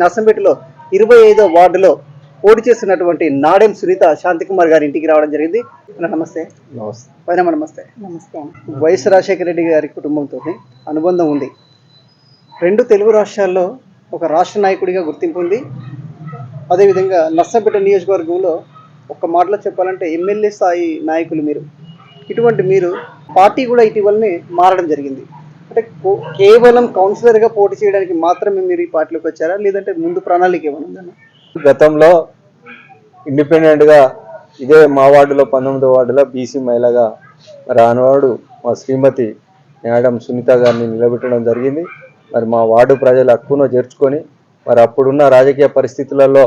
నర్సంపేటలో ఇరవై ఐదో వార్డులో పోటీ చేస్తున్నటువంటి నాడెం సునీత శాంతికుమార్ గారి ఇంటికి రావడం జరిగింది. నమస్తే. నమస్తే. పైన నమస్తే. నమస్తే. వైఎస్ రాజశేఖర రెడ్డి గారి కుటుంబంతో అనుబంధం ఉంది. రెండు తెలుగు రాష్ట్రాల్లో ఒక రాష్ట్ర నాయకుడిగా గుర్తింపు ఉంది. అదేవిధంగా నర్సంపేట నియోజకవర్గంలో ఒక మాటలో చెప్పాలంటే ఎమ్మెల్యే స్థాయి నాయకులు మీరు. ఇటువంటి మీరు పార్టీ కూడా ఇటీవలనే మారడం జరిగింది. అంటే కేవలం కౌన్సిలర్గా పోటీ చేయడానికి మాత్రమే మీరు ఈ పార్టీలోకి వచ్చారా? లేదంటే ముందు ప్రణాళిక ఏమైనా గతంలో ఇండిపెండెంట్గా ఇదే మా వార్డులో పంతొమ్మిదో వార్డులో బీసీ మహిళగా రానివాడు మా శ్రీమతి మేడం సునీత గారిని నిలబెట్టడం జరిగింది. మరి మా వార్డు ప్రజలు హక్కును చేర్చుకొని మరి అప్పుడున్న రాజకీయ పరిస్థితులలో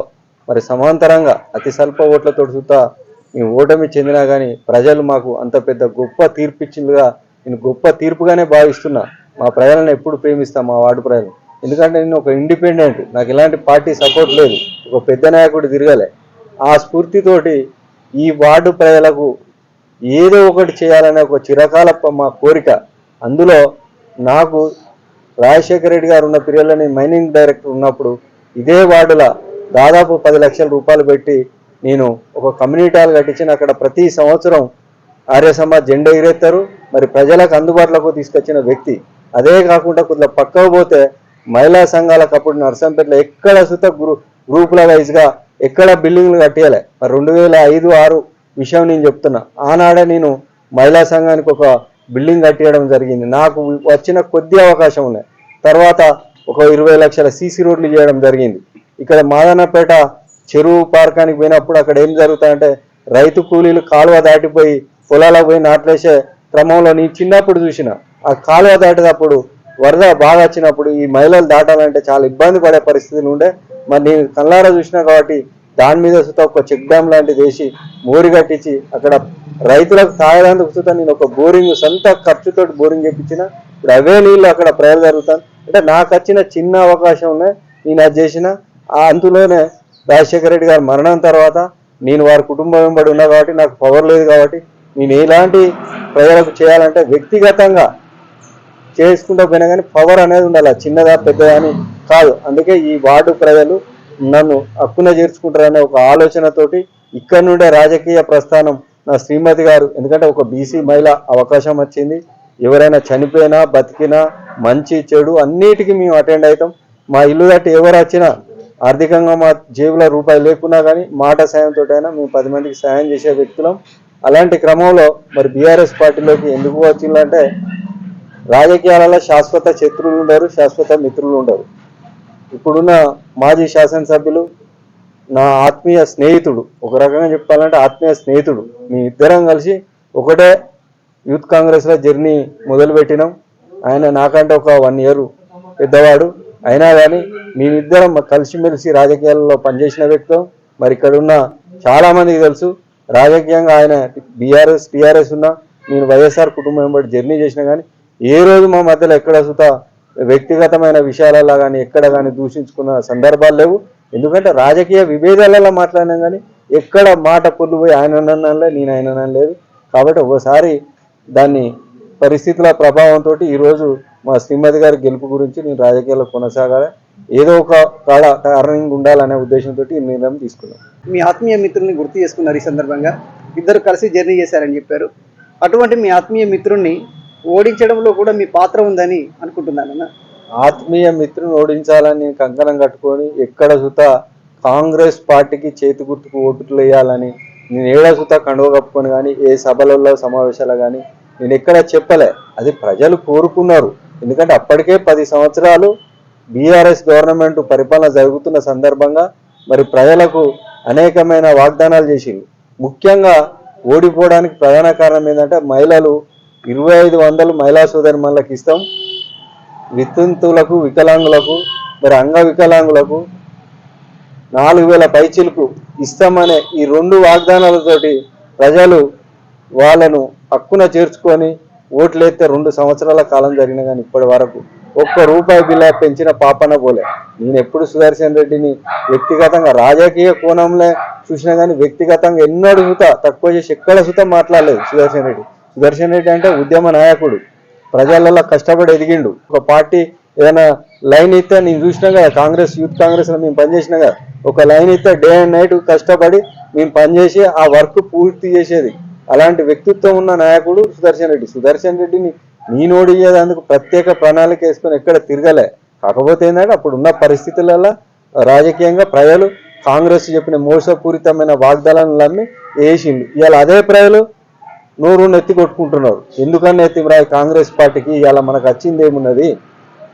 మరి సమాంతరంగా అతి స్వల్ప ఓట్లతో చూతా మేము ఓటమి చెందినా కానీ ప్రజలు మాకు అంత పెద్ద గొప్ప తీర్పిచ్చిందిగా నేను గొప్ప తీర్పుగానే భావిస్తున్నా. మా ప్రజలను ఎప్పుడు ప్రేమిస్తాను మా వార్డు ప్రజలు ఎందుకంటే నేను ఒక ఇండిపెండెంట్ నాకు ఎలాంటి పార్టీ సపోర్ట్ లేదు. ఒక పెద్ద నాయకుడు తిరగలే. ఆ స్ఫూర్తితోటి ఈ వార్డు ప్రజలకు ఏదో ఒకటి చేయాలనే ఒక చిరకాల ప- మా కోరిక. అందులో నాకు రాజశేఖర రెడ్డి గారు ఉన్న పిల్లలని మైనింగ్ డైరెక్టర్ ఉన్నప్పుడు ఇదే వార్డుల దాదాపు పది లక్షల రూపాయలు పెట్టి నేను ఒక కమ్యూనిటీ హాల్ కట్టించిన. అక్కడ ప్రతి సంవత్సరం ఆర్య సమాజ్ జెండా ఎగిరేస్తారు. మరి ప్రజలకు అందుబాటులోకి తీసుకొచ్చిన వ్యక్తి. అదే కాకుండా కొద్దిగా పక్కకు పోతే మహిళా సంఘాలకు అప్పుడు నర్సంపేటలో ఎక్కడ సుత గ్రూ గ్రూపుల వైజ్గా ఎక్కడ బిల్డింగ్లు కట్టేయాలి. మరి రెండు వేల ఐదు ఆరు విషయం నేను చెప్తున్నా. ఆనాడే నేను మహిళా సంఘానికి ఒక బిల్డింగ్ కట్టేయడం జరిగింది. నాకు వచ్చిన కొద్ది అవకాశం ఉన్నాయి. తర్వాత ఒక ఇరవై లక్షల సీసీ రోడ్లు చేయడం జరిగింది. ఇక్కడ మాదన్నపేట చెరువు పార్కానికి పోయినప్పుడు అక్కడ ఏం జరుగుతాయంటే రైతు కూలీలు కాలువ దాటిపోయి పొలాలకు పోయి నాట్లేసే క్రమంలో నేను చిన్నప్పుడు చూసిన ఆ కాలువ దాటేటప్పుడు వరద బాగా వచ్చినప్పుడు ఈ మహిళలు దాటాలంటే చాలా ఇబ్బంది పడే పరిస్థితులు ఉండే. మరి నేను కళ్ళారా చూసినా కాబట్టి దాని మీద సుత ఒక చెక్ డ్యామ్ లాంటిది వేసి మోరి కట్టించి అక్కడ రైతులకు తాగడానికి సుత నేను ఒక బోరింగ్ సొంత ఖర్చుతో బోరింగ్ చేపించిన. ఇప్పుడు అవే నీళ్ళు అక్కడ ప్రజలు జరుగుతాను అంటే నాకు వచ్చిన చిన్న అవకాశం ఉన్నాయి. నేను అది చేసిన. ఆ అందులోనే రాజశేఖర రెడ్డి గారి మరణం తర్వాత నేను వారి కుటుంబం వెంబడి ఉన్నా కాబట్టి నాకు పవర్ లేదు కాబట్టి నేను ఎలాంటి ప్రజలకు చేయాలంటే వ్యక్తిగతంగా చేసుకుంటూ పోయినా కానీ పవర్ అనేది ఉండాలి. చిన్నదా పెద్దదా అని కాదు. అందుకే ఈ వార్డు ప్రజలు నన్ను హక్కున చేర్చుకుంటారనే ఒక ఆలోచనతోటి ఇక్కడ నుండే రాజకీయ ప్రస్థానం నా శ్రీమతి గారు ఎందుకంటే ఒక బీసీ మహిళ అవకాశం వచ్చింది. ఎవరైనా చనిపోయినా బతికినా మంచి చెడు అన్నిటికీ మేము అటెండ్ అవుతాం. మా ఇల్లు దాటి ఎవరు వచ్చినా ఆర్థికంగా మా జేబులో రూపాయి లేకున్నా కానీ మాట సాయంతో అయినా మేము పది మందికి సాయం చేసే వ్యక్తులం. అలాంటి క్రమంలో మరి బీఆర్ఎస్ పార్టీలోకి ఎందుకు వచ్చిందంటే రాజకీయాలలో శాశ్వత శత్రువులు ఉండరు శాశ్వత మిత్రులు ఉండరు. ఇప్పుడున్న మాజీ శాసనసభ్యులు నా ఆత్మీయ స్నేహితుడు ఒక రకంగా చెప్పాలంటే ఆత్మీయ స్నేహితుడు మీ ఇద్దరం కలిసి ఒకటే యూత్ కాంగ్రెస్లో జర్నీ మొదలుపెట్టినాం. ఆయన నాకంటే ఒక వన్ ఇయర్ పెద్దవాడు. అయినా కానీ మేమిద్దరం కలిసిమెలిసి రాజకీయాల్లో పనిచేసిన వ్యక్తం మరి ఇక్కడ ఉన్న చాలామందికి తెలుసు రాజకీయంగా ఆయన బీఆర్ఎస్ టీఆర్ఎస్ ఉన్నా నేను వైఎస్ఆర్ కుటుంబం వెంబడి జర్నీ చేసినా కానీ ఏ రోజు మా మధ్యలో ఎక్కడ సుత వ్యక్తిగతమైన విషయాలలో కానీ ఎక్కడ కానీ దూషించుకున్న సందర్భాలు లేవు. ఎందుకంటే రాజకీయ విభేదాలలో మాట్లాడినా కానీ ఎక్కడ మాట పొల్లు పోయి ఆయన అన్నానులే నేను ఆయన అన్నాను లేదు కాబట్టి ఒకసారి దాన్ని పరిస్థితుల ప్రభావంతో ఈరోజు మా శ్రీమతి గారి గెలుపు గురించి నేను రాజకీయాల్లో కొనసాగాలి. ఏదో ఒక కాడ కారణంగా ఉండాలనే ఉద్దేశంతో ఈ నిర్ణయం తీసుకున్నాను మీ ఆత్మీయ మిత్రుల్ని గుర్తు చేసుకున్నారు ఈ సందర్భంగా. ఇద్దరు కలిసి జర్నీ చేశారని చెప్పారు. అటువంటి మీ ఆత్మీయ మిత్రుణ్ణి ఓడించడంలో కూడా మీ పాత్ర ఉందని అనుకుంటున్నాను ఆత్మీయ మిత్రుని ఓడించాలని కంకణం కట్టుకొని ఎక్కడ సుత కాంగ్రెస్ పార్టీకి చేతి గుర్తుకు ఓటులు వేయాలని నేను ఏడ సుత కండువ కప్పుకొని కానీ ఏ సభలలో సమావేశాలు కానీ నేను ఎక్కడ చెప్పలే. అది ప్రజలు కోరుకున్నారు. ఎందుకంటే అప్పటికే పది సంవత్సరాలు బీఆర్ఎస్ గవర్నమెంట్ పరిపాలన జరుగుతున్న సందర్భంగా మరి ప్రజలకు అనేకమైన వాగ్దానాలు చేసింది. ముఖ్యంగా ఓడిపోవడానికి ప్రధాన కారణం ఏంటంటే మహిళలు ఇరవై ఐదు వందలు మహిళా సోదరి మళ్ళకి ఇస్తాం. వితంతువులకు వికలాంగులకు మరి అంగ వికలాంగులకు నాలుగు వేల పైచీలకు ఇస్తామనే ఈ రెండు వాగ్దానాలతోటి ప్రజలు వాళ్ళను హక్కున చేర్చుకొని ఓట్లేస్తే రెండు సంవత్సరాల కాలం జరిగిన కానీ ఇప్పటి వరకు ఒక్క రూపాయి బిల్లా పెంచిన పాపన పోలే. నేను ఎప్పుడు సుదర్శన్ రెడ్డిని వ్యక్తిగతంగా రాజకీయ కోణంలో చూసినా కానీ వ్యక్తిగతంగా ఎన్నడూ సుత తక్కువ చేసి ఎక్కడ సుత మాట్లాడలేదు సుదర్శన్ రెడ్డి. సుదర్శన్ రెడ్డి అంటే ఉద్యమ నాయకుడు. ప్రజలలో కష్టపడి ఎదిగిండు. ఒక పార్టీ ఏదైనా లైన్ ఇస్తే నేను చూసినా కదా కాంగ్రెస్ యూత్ కాంగ్రెస్లో మేము పనిచేసినా కదా ఒక లైన్ ఇస్తే డే అండ్ నైట్ కష్టపడి మేము పనిచేసి ఆ వర్క్ పూర్తి చేసేది. అలాంటి వ్యక్తిత్వం ఉన్న నాయకుడు సుదర్శన్ రెడ్డి. సుదర్శన్ రెడ్డిని నేను ఓడియేందుకు ప్రత్యేక ప్రణాళిక వేసుకొని ఎక్కడ తిరగలే. కాకపోతే ఏంటంటే అప్పుడు ఉన్న పరిస్థితులలో రాజకీయంగా ప్రజలు కాంగ్రెస్ చెప్పిన మోసపూరితమైన వాగ్దానాలను నమ్మి వేసిండు. ఇవాళ అదే ప్రజలు నూరు నెత్తి కొట్టుకుంటున్నారు. ఎందుకని ఎత్తి రాయి కాంగ్రెస్ పార్టీకి ఇవాళ మనకు వచ్చింది ఏమున్నది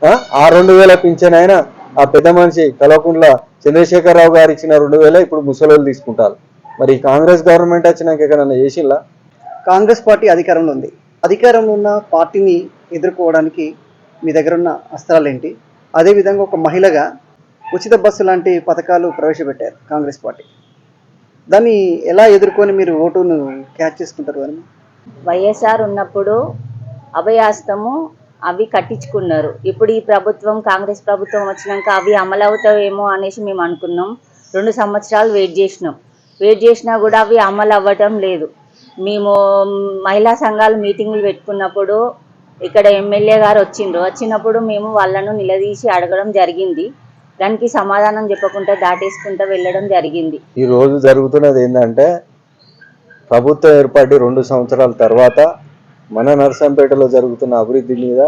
ఆ? రెండు వేల పింఛన్ అయినా ఆ పెద్ద మనిషి కలవకుండా చంద్రశేఖరరావు గారు ఇచ్చిన రెండు వేల ఇప్పుడు ముసలోళ్ళు తీసుకుంటారు. మరి కాంగ్రెస్ గవర్నమెంట్ వచ్చినాక ఎక్కడన్నా చేసిందా కాంగ్రెస్ పార్టీ అధికారంలో ఉంది. అధికారంలో ఉన్న పార్టీని ఎదుర్కోవడానికి మీ దగ్గర ఉన్న అస్త్రాలు ఏంటి అదేవిధంగా ఒక మహిళగా ఉచిత బస్సు లాంటి పథకాలు ప్రవేశపెట్టారు కాంగ్రెస్ పార్టీ. దాన్ని ఎలా ఎదుర్కొని మీరు ఓటును క్యాచ్ చేసుకుంటారు అని? వైఎస్ఆర్ ఉన్నప్పుడు అభయాస్తము అవి కట్టించుకున్నారు. ఇప్పుడు ఈ ప్రభుత్వం కాంగ్రెస్ ప్రభుత్వం వచ్చినాక అవి అమలు అవుతావేమో అనేసి మేము అనుకున్నాం. రెండు సంవత్సరాలు వెయిట్ చేసినాం. వెయిట్ చేసినా కూడా అవి అమలు అవ్వటం లేదు. మేము మహిళా సంఘాలు మీటింగులు పెట్టుకున్నప్పుడు ఇక్కడ ఎమ్మెల్యే గారు వచ్చిండ్రు. వచ్చినప్పుడు మేము వాళ్ళను నిలదీసి అడగడం జరిగింది. దానికి సమాధానం చెప్పకుండా దాటేసుకుంటూ వెళ్ళడం జరిగింది. ఈ రోజు జరుగుతున్నది ఏంటంటే ప్రభుత్వం ఏర్పడి రెండు సంవత్సరాల తర్వాత మన నర్సంపేటలో జరుగుతున్న అభివృద్ధి మీద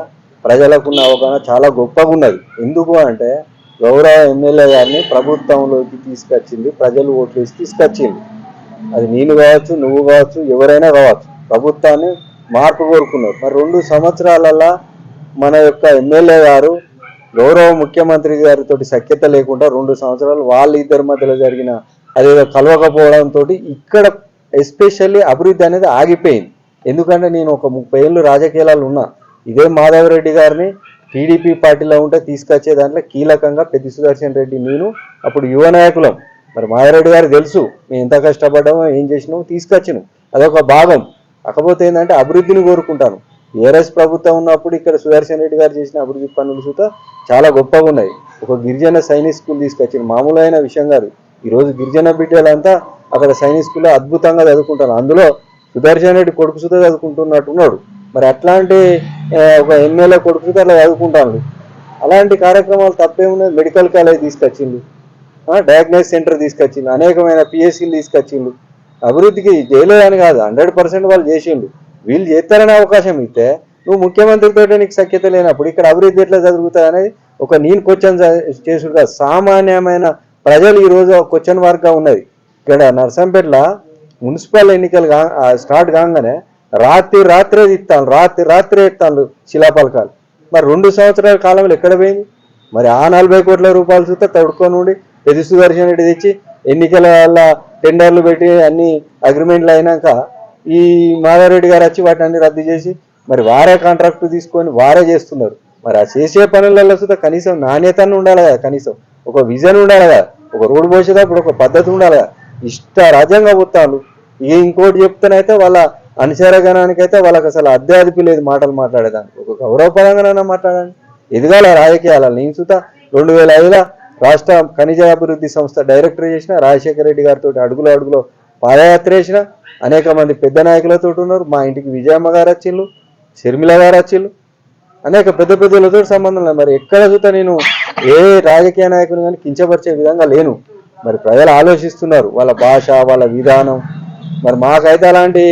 ప్రజలకున్న అవగాహన చాలా గొప్పగా ఉన్నది. ఎందుకు అంటే గౌరవ ఎమ్మెల్యే గారిని ప్రభుత్వంలోకి తీసుకొచ్చింది ప్రజలు ఓట్లు వేసి తీసుకొచ్చింది. అది నేను కావచ్చు నువ్వు కావచ్చు ఎవరైనా కావచ్చు. ప్రభుత్వాన్ని మార్పు కోరుకున్నారు. మరి రెండు సంవత్సరాలలో మన యొక్క ఎమ్మెల్యే గారు గౌరవ ముఖ్యమంత్రి గారితో సఖ్యత లేకుండా రెండు సంవత్సరాలు వాళ్ళ ఇద్దరి మధ్యలో జరిగిన అదేదో కలవకపోవడంతో ఇక్కడ ఎస్పెషల్లీ అభివృద్ధి అనేది ఆగిపోయింది. ఎందుకంటే నేను ఒక ముప్పై ఏళ్ళు రాజకీయాలు ఉన్నా. ఇదే మాధవరెడ్డి గారిని టీడీపీ పార్టీలో ఉంటే తీసుకొచ్చే దాంట్లో కీలకంగా పెద్ద సుదర్శన్ రెడ్డి నేను అప్పుడు యువ నాయకులం. మరి మాయారెడ్డి గారు తెలుసు మేము ఎంత కష్టపడ్డామో ఏం చేసినామో తీసుకొచ్చాను. అదొక భాగం. కాకపోతే ఏంటంటే అభివృద్ధిని కోరుకుంటాను. ఏఆర్ఎస్ ప్రభుత్వం ఉన్నప్పుడు ఇక్కడ సుదర్శన్ రెడ్డి గారు చేసిన అభివృద్ధి పనులు చూత చాలా గొప్పగా ఉన్నాయి. ఒక గిరిజన సైనిక్ స్కూల్ తీసుకొచ్చిన మామూలైన విషయం కాదు. ఈరోజు గిరిజన బిడ్డలంతా అక్కడ సైనిక్ స్కూల్లో అద్భుతంగా చదువుకుంటారు అందులో సుదర్శన్ రెడ్డి కొడుకు సుత చదువుకుంటున్నట్టున్నాడు. మరి అట్లాంటి ఒక ఎమ్మెల్యే కొడుకు అట్లా చదువుకుంటాను అలాంటి కార్యక్రమాలు తప్పేమున్నది? మెడికల్ కాలేజ్ తీసుకొచ్చిండు. డయాగ్నోస్ సెంటర్ తీసుకొచ్చిండు. అనేకమైన పిఎస్సీలు తీసుకొచ్చిండు. అభివృద్ధికి చేయలేదని కాదు హండ్రెడ్ పర్సెంట్ వాళ్ళు చేసిండు. వీళ్ళు చేస్తారనే అవకాశం ఇస్తే నువ్వు ముఖ్యమంత్రితో నీకు సఖ్యత లేనప్పుడు ఇక్కడ అభివృద్ధి ఎట్లా జరుగుతుంది అనేది ఒక నేను క్వశ్చన్ చేసుడు కాదు. సామాన్యమైన ప్రజలు ఈరోజు రోజు క్వశ్చన్ మార్క్గా ఉన్నది. ఇక్కడ నర్సంపేటలో మున్సిపల్ ఎన్నికలు స్టార్ట్ కాగానే రాత్రి రాత్రే ఇస్తాను రాత్రి రాత్రే ఇస్తాను శిలాపలకాలు మరి రెండు సంవత్సరాల కాలంలో ఎక్కడ పోయింది? మరి ఆ నలభై కోట్ల రూపాయలు చూస్తే తడుకొని ఉండి పెద్ద సుదర్శన్ రెడ్డి తెచ్చి ఎన్నికల వల్ల టెండర్లు పెట్టి అన్ని అగ్రిమెంట్లు అయినాక ఈ మాధారెడ్డి గారు వచ్చి వాటిని అన్ని రద్దు చేసి మరి వారే కాంట్రాక్ట్ తీసుకొని వారే చేస్తున్నారు. మరి ఆ చేసే పనులలో చూస్తే కనీసం నాణ్యతను ఉండాలి కదా కనీసం ఒక విజన్ ఉండాలి కదా ఒక రోడ్డు పోసేటప్పుడు ఒక పద్ధతి ఉండాలి కదా. ఇష్ట రాజ్యంగా పోతాను ఇంకోటి చెప్తానైతే వాళ్ళ అనుచరగణానికైతే వాళ్ళకి అసలు అద్దె లేదు మాటలు మాట్లాడేదానికి. ఒక గౌరవపరంగానైనా మాట్లాడండి. ఎదగాల రాజకీయాల నేను సుత రెండు వేల ఐదులో రాష్ట్ర ఖనిజ అభివృద్ధి సంస్థ డైరెక్టర్ చేసిన రాజశేఖర రెడ్డి గారితో అడుగులో అడుగులో పాదయాత్ర చేసిన అనేక మంది పెద్ద నాయకులతో ఉన్నారు. మా ఇంటికి విజయమ్మ గారు వచ్చిళ్ళు షర్మిల గారు వచ్చిళ్ళు అనేక పెద్ద పెద్దలతో సంబంధం లేదు. మరి ఎక్కడ చూతా నేను ఏ రాజకీయ నాయకుని కానీ కించపరిచే విధంగా లేను. మరి ప్రజలు ఆలోచిస్తున్నారు. వాళ్ళ భాష వాళ్ళ విధానం మరి మాకైతే అలాంటి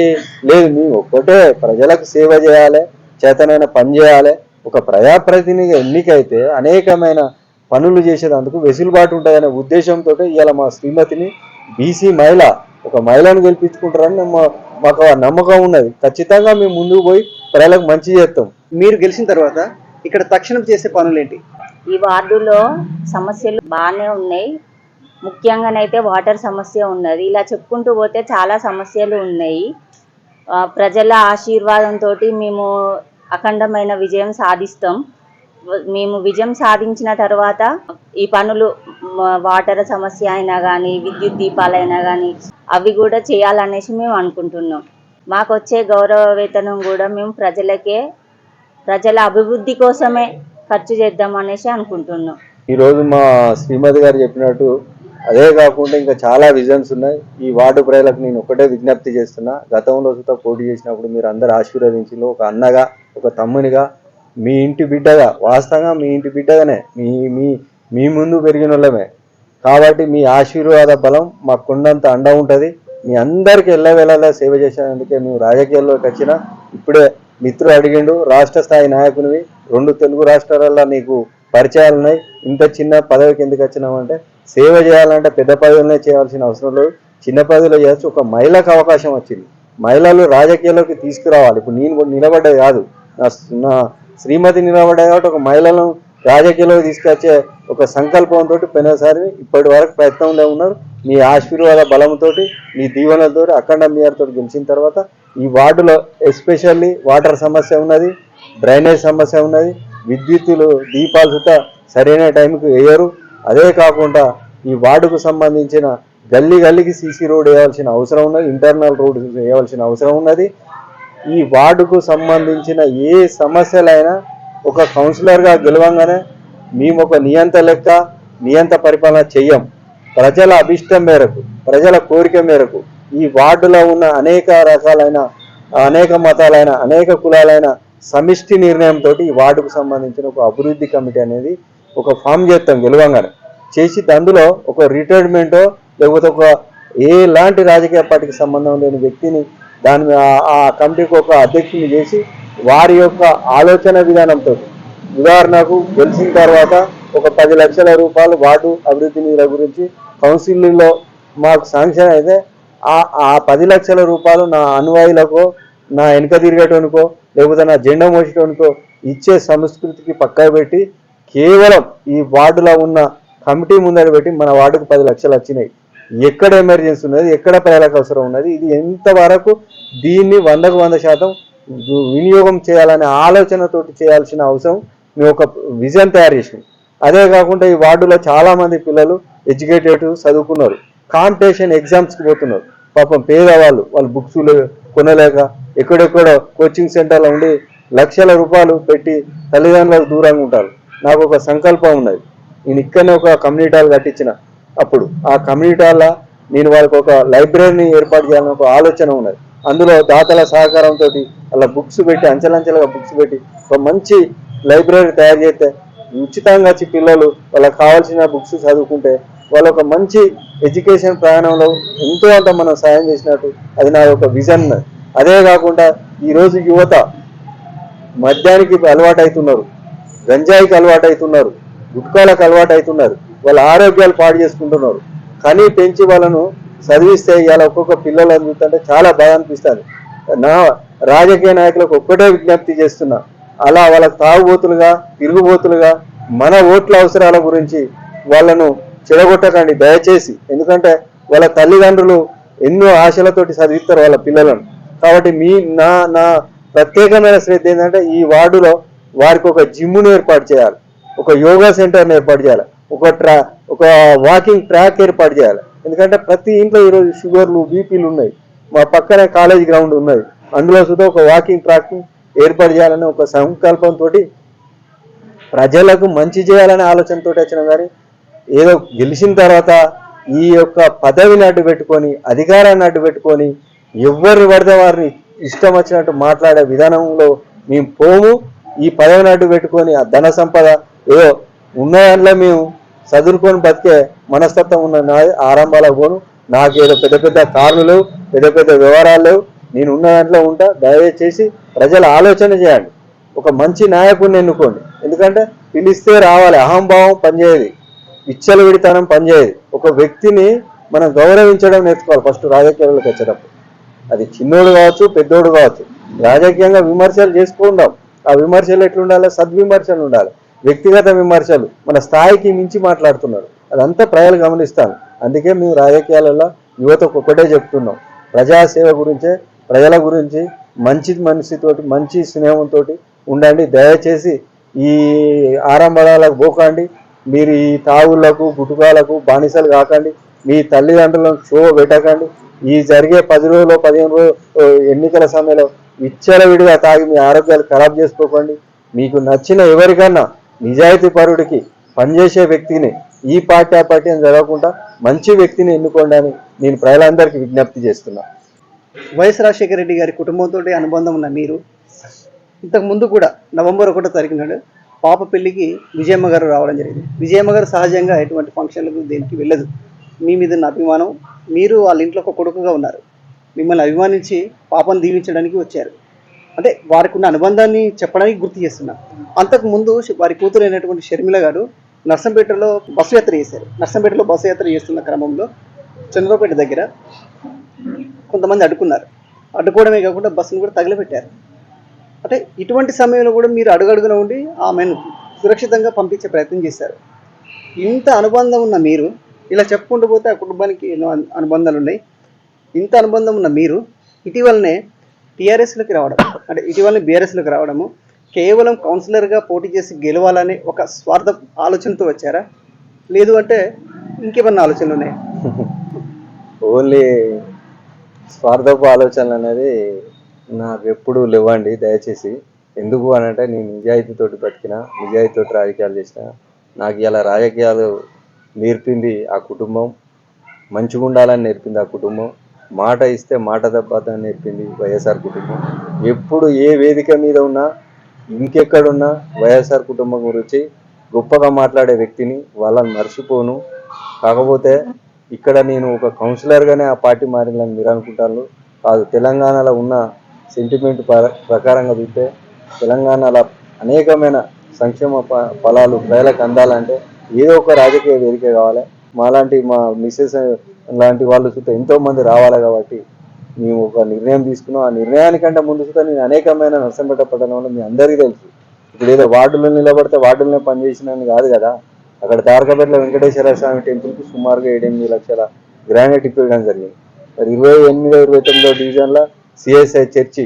లేదు మేము ఒక్కటే ప్రజలకు సేవ చేయాలి చేతనైన పని చేయాలి. ఒక ప్రజాప్రతినిధిగా ఎన్నికైతే అనేకమైన పనులు చేసేందుకు వెసులుబాటు ఉంటుందనే ఉద్దేశంతో ఇవాళ మా శ్రీమతిని బీసీ మహిళ ఒక మహిళను గెలిపించుకుంటారని మాకు నమ్మకం ఉన్నది. ఖచ్చితంగా మేము ముందుకు పోయి ప్రజలకు మంచి చేస్తాం. మీరు గెలిచిన తర్వాత ఇక్కడ తక్షణం చేసే పనులు ఏంటి? ఈ వార్డులో సమస్యలు బాగానే ఉన్నాయి. ముఖ్యంగానైతే వాటర్ సమస్య ఉన్నది. ఇలా చెప్పుకుంటూ పోతే చాలా సమస్యలు ఉన్నాయి. ప్రజల ఆశీర్వాదంతో మేము అఖండమైన విజయం సాధిస్తాం. మేము విజయం సాధించిన తర్వాత ఈ పనులు వాటర్ సమస్య అయినా కానీ విద్యుత్ దీపాలైనా కానీ అవి కూడా చేయాలనేసి మేము అనుకుంటున్నాం. మాకు వచ్చే గౌరవ వేతనం కూడా మేము ప్రజలకే ప్రజల అభివృద్ధి కోసమే ఖర్చు చేద్దాం అనేసి అనుకుంటున్నాం. ఈరోజు మా శ్రీమతి గారు చెప్పినట్టు అదే కాకుండా ఇంకా చాలా విజన్స్ ఉన్నాయి. ఈ వార్డు ప్రజలకు నేను ఒకటే విజ్ఞప్తి చేస్తున్నా. గతంలో సుత పోటీ చేసినప్పుడు మీరు అందరు ఆశీర్వదించి ఒక అన్నగా ఒక తమ్మునిగా మీ ఇంటి బిడ్డగా వాస్తవంగా మీ ఇంటి బిడ్డగానే మీ మీ మీ ముందు పెరిగిన వాళ్ళమే కాబట్టి మీ ఆశీర్వాద బలం మాకుండంత అండ ఉంటుంది. మీ అందరికి ఎల్లవేళలా సేవ చేసినందుకే మేము రాజకీయాల్లోకి వచ్చిన ఇప్పుడే మిత్రుడు అడిగిండు రాష్ట్ర స్థాయి నాయకునివి రెండు తెలుగు రాష్ట్రాలలో నీకు పరిచయాలు ఉన్నాయి ఇంత చిన్న పదవికి ఎందుకు వచ్చినామంటే సేవ చేయాలంటే పెద్ద పదవులనే చేయాల్సిన అవసరం లేదు. చిన్న పదవిలో చేయొచ్చు. ఒక మహిళకు అవకాశం వచ్చింది. మహిళలు రాజకీయాల్లోకి తీసుకురావాలి. ఇప్పుడు నేను కూడా నిలబడ్డది కాదు. నా నా శ్రీమతి నిలబడ్డది కాబట్టి ఒక మహిళలను రాజకీయాల్లోకి తీసుకొచ్చే ఒక సంకల్పంతో పోయినసారి ఇప్పటి వరకు ప్రయత్నంలో ఉన్నారు. మీ ఆశీర్వాద బలంతో మీ దీవెనలతో అఖండ మీయర్తో గెలిచిన తర్వాత ఈ వార్డులో ఎస్పెషల్లీ వాటర్ సమస్య ఉన్నది డ్రైనేజ్ సమస్య ఉన్నది విద్యుత్తులు దీపాలు సుత సరైన టైంకి వేయరు. అదే కాకుండా ఈ వార్డుకు సంబంధించిన గల్లీ గల్లీకి సీసీ రోడ్ వేయాల్సిన అవసరం ఉన్నది. ఇంటర్నల్ రోడ్ వేయవలసిన అవసరం ఉన్నది. ఈ వార్డుకు సంబంధించిన ఏ సమస్యలైనా ఒక కౌన్సిలర్గా గెలవంగానే మేము ఒక నియంత లెక్క నియంత పరిపాలన చెయ్యం. ప్రజల అభిష్టం మేరకు ప్రజల కోరిక మేరకు ఈ వార్డులో ఉన్న అనేక రకాలైన అనేక మతాలైన అనేక కులాలైన సమిష్టి నిర్ణయంతో ఈ వార్డుకు సంబంధించిన ఒక అభివృద్ధి కమిటీ అనేది ఒక ఫామ్ చేస్తాం గెలవంగానే. చేసి అందులో ఒక రిటైర్మెంటో లేకపోతే ఒక ఎలాంటి రాజకీయ పార్టీకి సంబంధం లేని వ్యక్తిని దాని మీద ఆ- కమిటీకి ఒక అధ్యక్షుని చేసి వారి యొక్క ఆలోచన విధానంతో ఉదాహరణకు గెలిచిన తర్వాత ఒక పది లక్షల రూపాయలు వార్డు అభివృద్ధి నిధుల గురించి కౌన్సిల్లో మాకు శాంక్షన్ అయితే ఆ ఆ పది లక్షల రూపాయలు నా అనువాయులకో నా వెనుక తిరిగేటోనికో లేకపోతే నా జెండా మోసేటోనికో ఇచ్చే సంస్కృతికి పక్కా పెట్టి కేవలం ఈ వార్డులో ఉన్న కమిటీ ముందర పెట్టి మన వార్డుకు పది లక్షలు వచ్చినాయి. ఎక్కడ ఎమర్జెన్సీ ఉన్నది ఎక్కడ ప్రజలకు అవసరం ఉన్నది ఇది ఎంతవరకు దీన్ని వందకు వంద శాతం వినియోగం చేయాలనే ఆలోచనతోటి చేయాల్సిన అవసరం మేము ఒక విజన్ తయారు చేసినాం. అదే కాకుండా ఈ వార్డులో చాలా మంది పిల్లలు ఎడ్యుకేటెడ్ చదువుకున్నారు. కాంపిటీషన్ ఎగ్జామ్స్కి పోతున్నారు. పాపం పేదవాళ్ళు వాళ్ళు బుక్స్ కొనలేక ఎక్కడెక్కడో కోచింగ్ సెంటర్లో ఉండి లక్షల రూపాయలు పెట్టి తల్లిదండ్రులకు దూరంగా ఉంటారు. నాకు ఒక సంకల్పం ఉన్నది. నేను ఇక్కడనే ఒక కమ్యూనిటీ హాల్ కట్టించిన. అప్పుడు ఆ కమ్యూనిటీ హాల్లో నేను వాళ్ళకి ఒక లైబ్రరీని ఏర్పాటు చేయాలని ఒక ఆలోచన ఉన్నది. అందులో దాతల సహకారంతో అలా బుక్స్ పెట్టి అంచెలంచెలుగా బుక్స్ పెట్టి ఒక మంచి లైబ్రరీ తయారు చేస్తే ఉచితంగా వచ్చి పిల్లలు వాళ్ళకి కావాల్సిన బుక్స్ చదువుకుంటే వాళ్ళ ఒక మంచి ఎడ్యుకేషన్ ప్రయాణంలో ఎంతో అంత మనం సాయం చేసినట్టు అది నా యొక్క విజన్ అదే కాకుండా ఈరోజు యువత మద్యానికి అలవాటు అవుతున్నారు గంజాయికి అలవాటు అవుతున్నారు గుట్కాలకు అలవాటు అవుతున్నారు వాళ్ళ ఆరోగ్యాలు పాడు చేసుకుంటున్నారు. కానీ పెంచి వాళ్ళను చదివిస్తే ఇవాళ ఒక్కొక్క పిల్లలు చూస్తుంటే చాలా బాధ అనిపిస్తుంది నా రాజకీయ నాయకులకు ఒక్కటే విజ్ఞప్తి చేస్తున్నా అలా వాళ్ళకు తాగుబోతులుగా తిరుగుబోతులుగా మన ఓట్ల అవసరాల గురించి వాళ్ళను చెడగొట్టకండి దయచేసి. ఎందుకంటే వాళ్ళ తల్లిదండ్రులు ఎన్నో ఆశలతోటి చదివిస్తారు వాళ్ళ పిల్లలను. కాబట్టి మీ నా నా ప్రత్యేకమైన శ్రద్ధ ఏంటంటే ఈ వార్డులో వారికి ఒక జిమ్ను ఏర్పాటు చేయాలి. ఒక యోగా సెంటర్ని ఏర్పాటు చేయాలి. ఒక ట్రా ఒక వాకింగ్ ట్రాక్ ఏర్పాటు చేయాలి. ఎందుకంటే ప్రతి ఇంట్లో ఈరోజు షుగర్లు బీపీలు ఉన్నాయి. మా పక్కనే కాలేజ్ గ్రౌండ్ ఉన్నది. అందులో సుధా ఒక వాకింగ్ ట్రాక్ ఏర్పాటు చేయాలని ఒక సంకల్పంతో ప్రజలకు మంచి చేయాలనే ఆలోచనతో వచ్చిన కానీ ఏదో గెలిచిన తర్వాత ఈ యొక్క పదవిని అడ్డు పెట్టుకొని అధికారాన్ని అడ్డు పెట్టుకొని ఎవరు పడితే వారిని ఇష్టం వచ్చినట్టు మాట్లాడే విధానంలో మేము పోము. ఈ పదవి నాటు పెట్టుకొని ఆ ధన సంపద ఏదో ఉన్న దాంట్లో మేము చదువుకొని బతికే మనస్తత్వం ఉన్న నా ఆరంభాలకు పోను. నాకు ఏదో పెద్ద పెద్ద కార్లు లేవు పెద్ద పెద్ద వివరాలు లేవు. నేను ఉన్న దాంట్లో ఉంటా. దయచేసి ప్రజల ఆలోచన చేయండి. ఒక మంచి నాయకుడిని ఎన్నుకోండి. ఎందుకంటే పిలిస్తే రావాలి. అహంభావం పనిచేయదు. విచ్చల విడితనం పనిచేయదు. ఒక వ్యక్తిని మనం గౌరవించడం నేర్చుకోవాలి ఫస్ట్ రాజకీయాలకు వచ్చేటప్పుడు. అది చిన్నోడు కావచ్చు పెద్దోడు కావచ్చు. రాజకీయంగా విమర్శలు చేసుకుందాం ఆ విమర్శలు ఎట్లుండాలి? సద్విమర్శలు ఉండాలి. వ్యక్తిగత విమర్శలు మన స్థాయికి మించి మాట్లాడుతున్నారు. అదంతా ప్రజలు గమనిస్తాను అందుకే మేము రాజకీయాలలో యువతకు ఒకటే చెప్తున్నాం. ప్రజాసేవ గురించే ప్రజల గురించి మంచి మనిషితోటి మంచి స్నేహంతో ఉండండి. దయచేసి ఈ ఆరంభాలకు పోకండి. మీరు ఈ తావులకు గుటుకాలకు బానిసలు కాకండి. మీ తల్లిదండ్రులను షో పెట్టకండి. ఈ జరిగే పది రోజులు పదిహేను రోజులు ఎన్నికల సమయంలో విచ్చలవిడిగా తాగి మీ ఆరోగ్యాలు ఖరాబ్ చేసుకోకండి. మీకు నచ్చిన ఎవరికన్నా నిజాయితీ పరుడికి పనిచేసే వ్యక్తిని ఈ పార్టీ ఆ పార్టీ అని జరగకుండా మంచి వ్యక్తిని ఎన్నుకోండి అని నేను ప్రజలందరికీ విజ్ఞప్తి చేస్తున్నా. వైఎస్ రాజశేఖర రెడ్డి గారి కుటుంబంతో అనుబంధం ఉన్న మీరు ఇంతకు ముందు కూడా నవంబర్ ఒకటో తారీఖు నాడు పాప పెళ్ళికి విజయమ్మ గారు రావడం జరిగింది. విజయమ్మ గారు సహజంగా ఎటువంటి ఫంక్షన్లకు దేనికి వెళ్ళదు. మీ మీద అభిమానం మీరు వాళ్ళ ఇంట్లో ఒక కొడుకుగా ఉన్నారు. మిమ్మల్ని అభిమానించి పాపం దీవించడానికి వచ్చారు. అంటే వారికి ఉన్న అనుబంధాన్ని చెప్పడానికి గుర్తు చేస్తున్నా. అంతకు ముందు వారి కూతురు అయినటువంటి షర్మిల గారు నర్సంపేటలో బస్సు యాత్ర చేశారు. నర్సంపేటలో బస్సు యాత్ర చేస్తున్న క్రమంలో చంద్రపేట దగ్గర కొంతమంది అడ్డుకున్నారు. అడ్డుకోవడమే కాకుండా బస్సును కూడా తగిలిపెట్టారు. అంటే ఇటువంటి సమయంలో కూడా మీరు అడుగడుగున ఉండి ఆమెను సురక్షితంగా పంపించే ప్రయత్నం చేశారు. ఇంత అనుబంధం ఉన్న మీరు ఇలా చెప్పుకుంటూ పోతే ఆ కుటుంబానికి ఎన్నో అనుబంధాలు ఉన్నాయి. ఇంత అనుబంధం ఉన్న మీరు ఇటీవలనే టీఆర్ఎస్లోకి రావడం అంటే ఇటీవలనే బీఆర్ఎస్లోకి రావడము కేవలం కౌన్సిలర్గా పోటీ చేసి గెలవాలనే ఒక స్వార్థ ఆలోచనతో వచ్చారా? లేదు అంటే ఇంకేమన్నా ఆలోచనలు ఉన్నాయి? ఓన్లీ స్వార్థపు ఆలోచనలు అనేది నాకు ఎప్పుడు లేవండి దయచేసి. ఎందుకు అని అంటే నేను నిజాయితీతోటి బతికిన నిజాయితీతోటి రాజకీయాలు చేసిన నాకు ఇలా రాజకీయాలు నేర్పింది ఆ కుటుంబం. మంచిగా ఉండాలని నేర్పింది ఆ కుటుంబం. మాట ఇస్తే మాట తప్పదని నేర్పింది వైఎస్ఆర్ కుటుంబం. ఎప్పుడు ఏ వేదిక మీద ఉన్నా ఇంకెక్కడున్నా వైఎస్ఆర్ కుటుంబం గురించి గొప్పగా మాట్లాడే వ్యక్తిని వాళ్ళని మర్చిపోను. కాకపోతే ఇక్కడ నేను ఒక కౌన్సిలర్గానే ఆ పార్టీ మారిందని మీరు అనుకుంటాను కాదు తెలంగాణలో ఉన్న సెంటిమెంట్ ప్రకారంగా చూస్తే తెలంగాణలో అనేకమైన సంక్షేమ ప- ఫలాలు ప్రజలకు అందాలంటే ఏదో ఒక రాజకీయ వేదిక కావాలి. మాలాంటి మా మిస్సెస్ లాంటి వాళ్ళు చూస్తే ఎంతో మంది రావాలి కాబట్టి మేము ఒక నిర్ణయం తీసుకున్నాం. ఆ నిర్ణయానికంటే ముందు చూస్తే నేను అనేకమైన నర్సంపేట పట్టణంలో మీ అందరికీ తెలుసు. ఇప్పుడు ఏదో వార్డులో నిలబడితే వార్డులోనే పనిచేసినని కాదు కదా. అక్కడ తారకపేటలో వెంకటేశ్వర స్వామి టెంపుల్కి సుమారుగా ఏడెనిమిది లక్షల గ్రానైట్ ఇప్పించడం జరిగింది. మరి ఇరవై ఎనిమిదో ఇరవై తొమ్మిదో డివిజన్లో సిఎస్ఐ చర్చి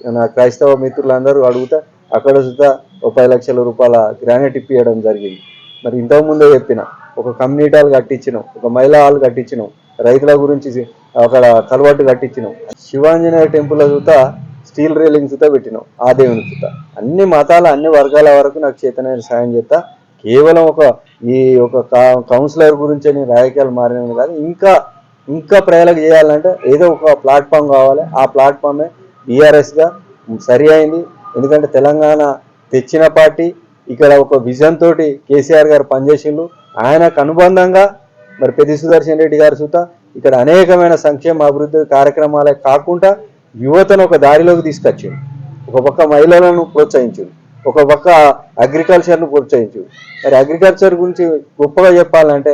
నా క్రైస్తవ మిత్రులందరూ అడుగుతా అక్కడ సుద్ధా ఒక పది లక్షల రూపాయల గ్రానైట్ ఇప్పించడం జరిగింది. మరి ఇంతకు ముందే చెప్పిన ఒక కమ్యూనిటీ హాల్ కట్టించినాం ఒక మహిళా హాల్ కట్టించినాం రైతుల గురించి అక్కడ కలవాటు కట్టించినాం. శివాంజనేయ టెంపుల్ చూతా స్టీల్ రైలింగ్ చూతా పెట్టినాం ఆ దేవుని చూతా అన్ని మతాల అన్ని వర్గాల వరకు నాకు చేతనైన సాయం చేస్తా. కేవలం ఒక ఈ ఒక కౌన్సిలర్ గురించి నేను రాజకీయాలు మారినది కాదు ఇంకా ఇంకా ప్రజలకు చేయాలంటే ఏదో ఒక ప్లాట్ఫామ్ కావాలి. ఆ ప్లాట్ఫామే బీఆర్ఎస్గా సరి అయింది. ఎందుకంటే తెలంగాణ తెచ్చిన పార్టీ ఇక్కడ ఒక విజన్ తోటి కేసీఆర్ గారు పనిచేసిండు. ఆయనకు అనుబంధంగా మరి పెద్ది సుదర్శన్ రెడ్డి గారు సుత ఇక్కడ అనేకమైన సంక్షేమ అభివృద్ధి కార్యక్రమాలే కాకుండా యువతను ఒక దారిలోకి తీసుకొచ్చిండు. ఒక పక్క మహిళలను ప్రోత్సహించుడు. ఒక పక్క అగ్రికల్చర్ను ప్రోత్సహించు మరి అగ్రికల్చర్ గురించి గొప్పగా చెప్పాలంటే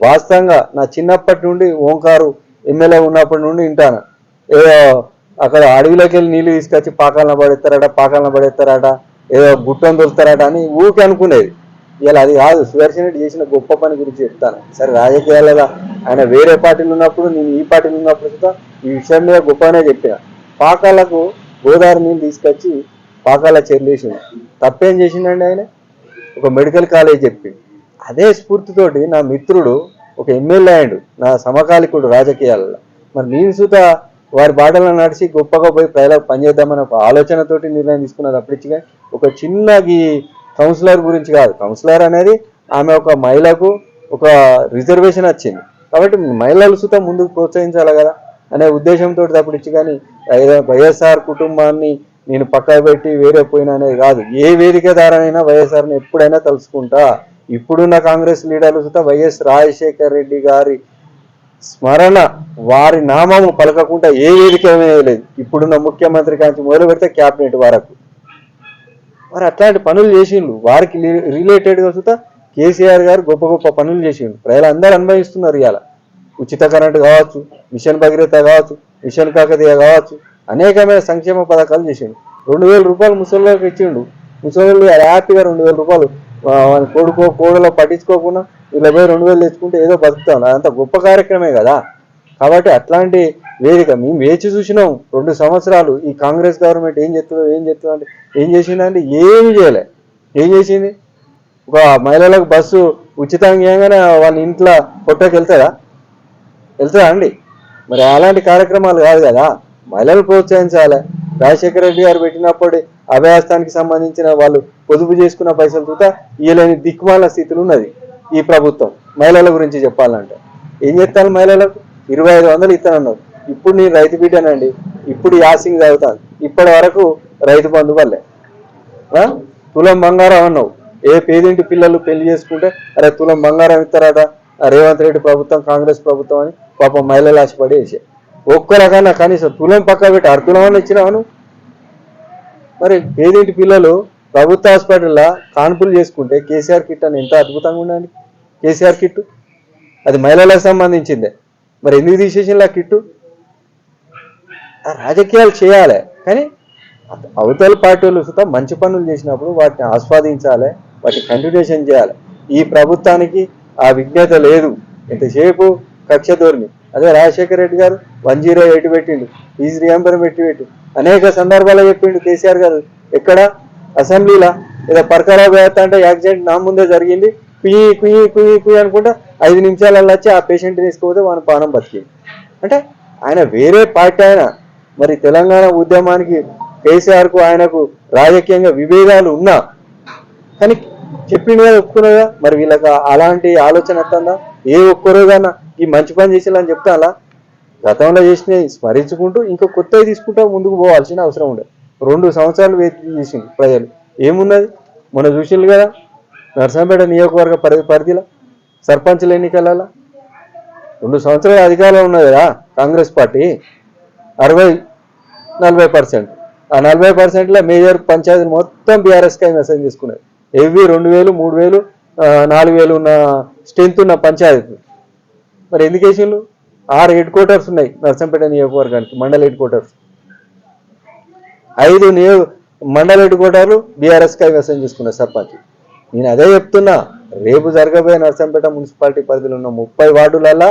వాస్తవంగా నా చిన్నప్పటి నుండి ఓంకారు ఎమ్మెల్యే ఉన్నప్పటి నుండి వింటాను. ఏదో అక్కడ అడవిలోకి వెళ్ళి నీళ్ళు తీసుకొచ్చి పాకాలను పడేస్తారట పాకాలను పడేస్తారట ఏదో గుట్టను దొరుకుతారట అని ఊరికి అనుకునేది. ఇలా అది కాదు సుదర్శన్ రెడ్డి చేసిన గొప్ప పని గురించి చెప్తాను. సరే రాజకీయాలలో ఆయన వేరే పార్టీలు ఉన్నప్పుడు నేను ఈ పార్టీలు ఉన్నప్పుడు కూడా ఈ విషయం మీద గొప్పనే చెప్పిన. పాకాలకు గోదావరి నీళ్ళు తీసుకొచ్చి పాకాల చెల్లేసింది తప్పేం చేసిండండి ఆయన? ఒక మెడికల్ కాలేజ్ చెప్పి. అదే స్ఫూర్తితోటి నా మిత్రుడు ఒక ఎమ్మెల్యే అయ్యాడు నా సమకాలికుడు రాజకీయాలలో. మరి నేను సుత వారి బాటలో నడిచి గొప్పగా పోయి ప్రజలకు పనిచేద్దామని ఒక ఆలోచనతోటి నిర్ణయం తీసుకున్నది అప్పటిచ్చిగా ఒక చిన్న ఈ కౌన్సిలర్ గురించి కాదు. కౌన్సిలర్ అనేది ఆమె ఒక మహిళకు ఒక రిజర్వేషన్ వచ్చింది. కాబట్టి మహిళలు సుతం ముందుకు ప్రోత్సహించాలి కదా అనే ఉద్దేశంతో తప్పటిచ్చి కానీ వైఎస్ఆర్ కుటుంబాన్ని నేను పక్కకు పెట్టి వేరే పోయినా అనేది కాదు. ఏ వేదిక ద్వారానైనా వైఎస్ఆర్ని ఎప్పుడైనా తలుచుకుంటా. ఇప్పుడున్న కాంగ్రెస్ లీడర్లు సుత వైఎస్ రాజశేఖర్ రెడ్డి గారి స్మరణ వారి నామము పలకకుండా ఏ వేదిక లేదు. ఇప్పుడున్న ముఖ్యమంత్రి కాంచి మొదలు పెడితే క్యాబినెట్ వరకు. మరి అట్లాంటి పనులు చేసిండు. వారికి రిలేటెడ్గా చూస్తా కేసీఆర్ గారు గొప్ప గొప్ప పనులు చేసిండు. ప్రజలందరూ అనుభవిస్తున్నారు ఇవాళ ఉచిత కరెంట్ కావచ్చు మిషన్ భగీరథ కావచ్చు మిషన్ కాకతీయ కావచ్చు అనేకమైన సంక్షేమ పథకాలు చేసిండు. రెండు వేల రూపాయలు ముసలిలోకి ఇచ్చిండు. ముసలి హ్యాపీగా రెండు వేల రూపాయలు కొడుకో కోడలో పట్టించుకోకుండా ఇలా పోయి రెండు వేలు తెచ్చుకుంటే ఏదో బతుకుతాం. అదంతా గొప్ప కార్యక్రమే కదా. కాబట్టి అట్లాంటి వేదిక మేము వేచి చూసినాం రెండు సంవత్సరాలు. ఈ కాంగ్రెస్ గవర్నమెంట్ ఏం చెప్తుందో ఏం చేస్తుందో అంటే ఏం చేసిందంటే ఏమి చేయలే. ఏం చేసింది? ఒక మహిళలకు బస్సు ఉచితంగా ఇవ్వగానే వాళ్ళ ఇంట్లో పొట్టకి వెళ్తారా? వెళ్తారా అండి? మరి అలాంటి కార్యక్రమాలు కాదు కదా. మహిళలు ప్రోత్సహించాలి. రాజశేఖర రెడ్డి గారు పెట్టినప్పుడు అభయాస్థానికి సంబంధించిన వాళ్ళు పొదుపు చేసుకున్న పైసలు చూత దిక్కుమాల స్థితిలో ఉన్నది. ఈ ప్రభుత్వం మహిళల గురించి చెప్పాలంటే. ఏం చెప్తాను మహిళలకు? ఇరవై ఐదు వందలు ఇస్తానన్నారు ఇప్పుడు నేను రైతు బిడ్డనండి. ఇప్పుడు యాసింగ్ చదువుతాను. ఇప్పటి వరకు రైతు బంధు వల్లే. ఆ? తులం బంగారం అన్నావు. ఏ పేదింటి పిల్లలు పెళ్ళి చేసుకుంటే అరే తులం బంగారం ఇస్తారట. రేవంత్ రెడ్డి ప్రభుత్వం కాంగ్రెస్ ప్రభుత్వం అని పాపం మహిళలు ఆశపడి వేసే. ఒక్క కనీసం తులం పక్క పెట్టి అర అని ఇచ్చినావు మరి పేదింటి పిల్లలు ప్రభుత్వ హాస్పిటల్లో కాన్పులు చేసుకుంటే కేసీఆర్ కిట్ అని ఎంత అద్భుతంగా ఉండండి కేసీఆర్ కిట్ అది మహిళలకు సంబంధించిందే. మరి ఎందుకు తీసేసింది ఆ కిట్టు? ఆ రాజకీయాలు చేయాలి. కానీ అవతల పార్టీలు సుతా మంచి పనులు చేసినప్పుడు వాటిని ఆస్వాదించాలి వాటి కంటిన్యూషన్ చేయాలి. ఈ ప్రభుత్వానికి ఆ విజ్ఞత లేదు. ఎంతసేపు కక్ష ధోరణి? అదే రాజశేఖర రెడ్డి గారు వన్ జీరో ఎయిట్ పెట్టిండు ఫీజు రియంబర్ పెట్టి. పెట్టు అనేక సందర్భాలు చెప్పిండు కేసీఆర్ గారు ఎక్కడ అసెంబ్లీలా? ఏదో పరకరా అంటే యాక్సిడెంట్ నా ముందే జరిగింది. కుయ్యి కుయ్యి కుయ్యి కుయ్యి అనుకుంటా ఐదు నిమిషాలలో వచ్చి ఆ పేషెంట్ని తీసుకుపోతే వాని పానం బతికింది. అంటే ఆయన వేరే పార్టీ ఆయన. మరి తెలంగాణ ఉద్యమానికి కేసీఆర్కు ఆయనకు రాజకీయంగా విభేదాలు ఉన్నా. కానీ చెప్పిండు కదా ఒప్పుకున్నదా మరి వీళ్ళకి అలాంటి ఆలోచన వస్తుందా ఏ ఒక్కరోజన్నా ఈ మంచి పని చేసేలా చెప్తా అలా గతంలో చేసినవి స్మరించుకుంటూ ఇంకా కొత్తవి తీసుకుంటూ ముందుకు పోవాల్సిన అవసరం ఉండదు. రెండు సంవత్సరాలు వేచి చూసింది ప్రజలు. ఏమున్నది? మనం చూసిండు కదా నర్సంపేట నియోజకవర్గ పరిధి పరిధిలో సర్పంచుల ఎన్నికలలో రెండు సంవత్సరాలు అధికారంలో ఉన్నది కదా కాంగ్రెస్ పార్టీ. అరవై నలభై పర్సెంట్. ఆ నలభై పర్సెంట్లో మేజర్ పంచాయతీలు మొత్తం బీఆర్ఎస్కి మెసేజ్ తీసుకున్నాయి ఎవ్వి రెండు వేలు మూడు వేలు నాలుగు వేలు ఉన్న స్ట్రెంత్ ఉన్న పంచాయతీ మరి ఎందుకు వేసిండ్రు? ఆరు హెడ్ క్వార్టర్స్ ఉన్నాయి నర్సంపేట నియోజకవర్గానికి మండల హెడ్ క్వార్టర్స్. ఐదు నియో మండల హెడ్ బీఆర్ఎస్ కైవసం చేసుకున్న సర్పంచ్ నేను అదే చెప్తున్నా రేపు జరగబోయే నర్సంపేట మున్సిపాలిటీ పరిధిలో ఉన్న ముప్పై వార్డులలో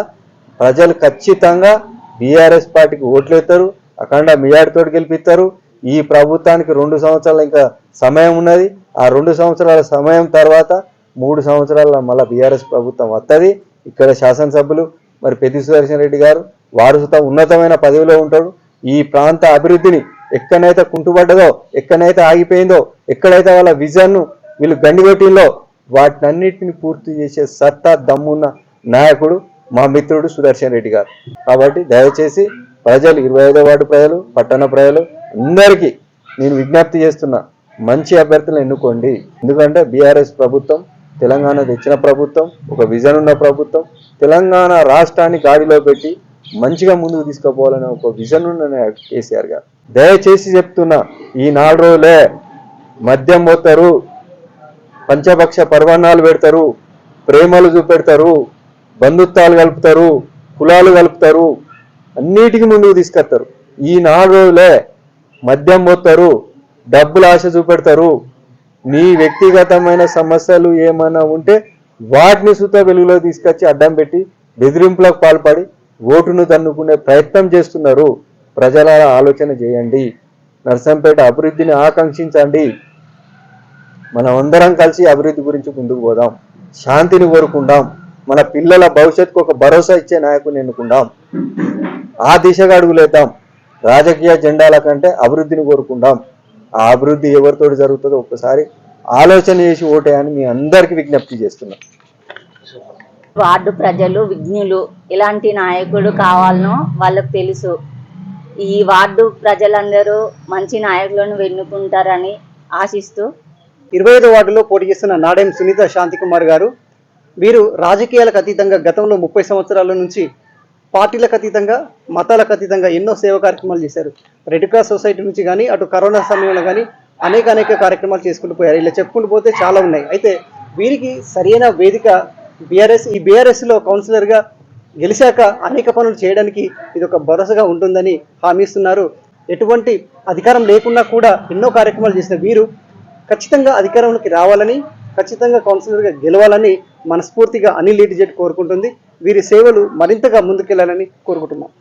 ప్రజలు ఖచ్చితంగా బీఆర్ఎస్ పార్టీకి ఓట్లు వేస్తారు అఖండ మియాడితోటి గెలిపిస్తారు. ఈ ప్రభుత్వానికి రెండు సంవత్సరాలు ఇంకా సమయం ఉన్నది. ఆ రెండు సంవత్సరాల సమయం తర్వాత మూడు సంవత్సరాల మళ్ళీ బీఆర్ఎస్ ప్రభుత్వం వస్తుంది ఇక్కడ శాసనసభ్యులు మరి పెద్ది సుదర్శన్ రెడ్డి గారు వారు సుత ఉన్నతమైన పదవిలో ఉంటాడు ఈ ప్రాంత అభివృద్ధిని ఎక్కడైతే కుంటుపడ్డదో ఎక్కడైతే ఆగిపోయిందో ఎక్కడైతే వాళ్ళ విజన్ను వీళ్ళు గండిగొట్టిందో వాటినన్నిటిని పూర్తి చేసే సత్తా దమ్మున్న నాయకుడు మా మిత్రుడు సుదర్శన్ రెడ్డి గారు. కాబట్టి దయచేసి ప్రజలు ఇరవై ఐదో వార్డు ప్రజలు పట్టణ ప్రజలు అందరికీ నేను విజ్ఞప్తి చేస్తున్నా మంచి అభ్యర్థులను ఎన్నుకోండి. ఎందుకంటే బీఆర్ఎస్ ప్రభుత్వం తెలంగాణ తెచ్చిన ప్రభుత్వం ఒక విజన్ ఉన్న ప్రభుత్వం తెలంగాణ రాష్ట్రాన్ని గాడిలో పెట్టి మంచిగా ముందుకు తీసుకుపోవాలనే ఒక విజన్ ఉన్న కేసీఆర్ గారు. దయచేసి చెప్తున్నా ఈ నాలుగు రోజులే మద్యం పోతారు పంచపక్ష పర్వణాలు పెడతారు ప్రేమలు చూపెడతారు బంధుత్వాలు కలుపుతారు కులాలు కలుపుతారు అన్నిటికీ ముందుకు తీసుకొస్తారు. ఈ నాలుగు రోజులే మద్యం పోతారు డబ్బులు ఆశ చూపెడతారు. మీ వ్యక్తిగతమైన సమస్యలు ఏమైనా ఉంటే వాటిని సుత వెలుగులో తీసుకొచ్చి అడ్డం పెట్టి బెదిరింపులకు పాల్పడి ఓటును తన్నుకునే ప్రయత్నం చేస్తున్నారు. ప్రజల ఆలోచన చేయండి. నర్సంపేట అభివృద్ధిని ఆకాంక్షించండి. మనం అందరం కలిసి అభివృద్ధి గురించి ముందుకు పోదాం. శాంతిని కోరుకుందాం. మన పిల్లల భవిష్యత్తుకు ఒక భరోసా ఇచ్చే నాయకుని ఎన్నుకుందాం. ఆ దిశగా అడుగులేద్దాం. రాజకీయ జెండాల కంటే అభివృద్ధిని కోరుకుందాం. ఆ అభివృద్ధి ఎవరితో జరుగుతుందో ఒక్కసారి ఆలోచన చేసి ఓటేయని మీ అందరికీ విజ్ఞప్తి చేస్తున్నాం. వార్డు ప్రజలు విజ్ఞులు ఎలాంటి నాయకుడు కావాలనో వాళ్ళకు తెలుసు. ఈ వార్డు ప్రజలందరూ మంచి నాయకులను వెన్నుకుంటారని ఆశిస్తూ. ఇరవై ఐదు వార్డులో పోటీ చేస్తున్న నాడెం సునీత శాంతికుమార్ గారు వీరు రాజకీయాలకు అతీతంగా గతంలో ముప్పై సంవత్సరాల నుంచి పార్టీలకు అతీతంగా మతాలకు అతీతంగా ఎన్నో సేవా కార్యక్రమాలు చేశారు. రెడ్ క్రాస్ సొసైటీ నుంచి కానీ అటు కరోనా సమయంలో కానీ అనేక అనేక కార్యక్రమాలు చేసుకుంటూ పోయారు. ఇలా చెప్పుకుంటూ పోతే చాలా ఉన్నాయి. అయితే వీరికి సరైన వేదిక బీఆర్ఎస్ ఈ బీఆర్ఎస్లో కౌన్సిలర్గా గెలిచాక అనేక పనులు చేయడానికి ఇది ఒక భరోసాగా ఉంటుందని హామీస్తున్నారు ఎటువంటి అధికారం లేకున్నా కూడా ఎన్నో కార్యక్రమాలు చేసిన వీరు ఖచ్చితంగా అధికారంలోకి రావాలని ఖచ్చితంగా కౌన్సిలర్గా గెలవాలని మనస్ఫూర్తిగా అనిల్ రెడ్డి జెట్ కోరుకుంటుంది. వీరి సేవలు మరింతగా ముందుకెళ్ళాలని కోరుకుంటున్నాం.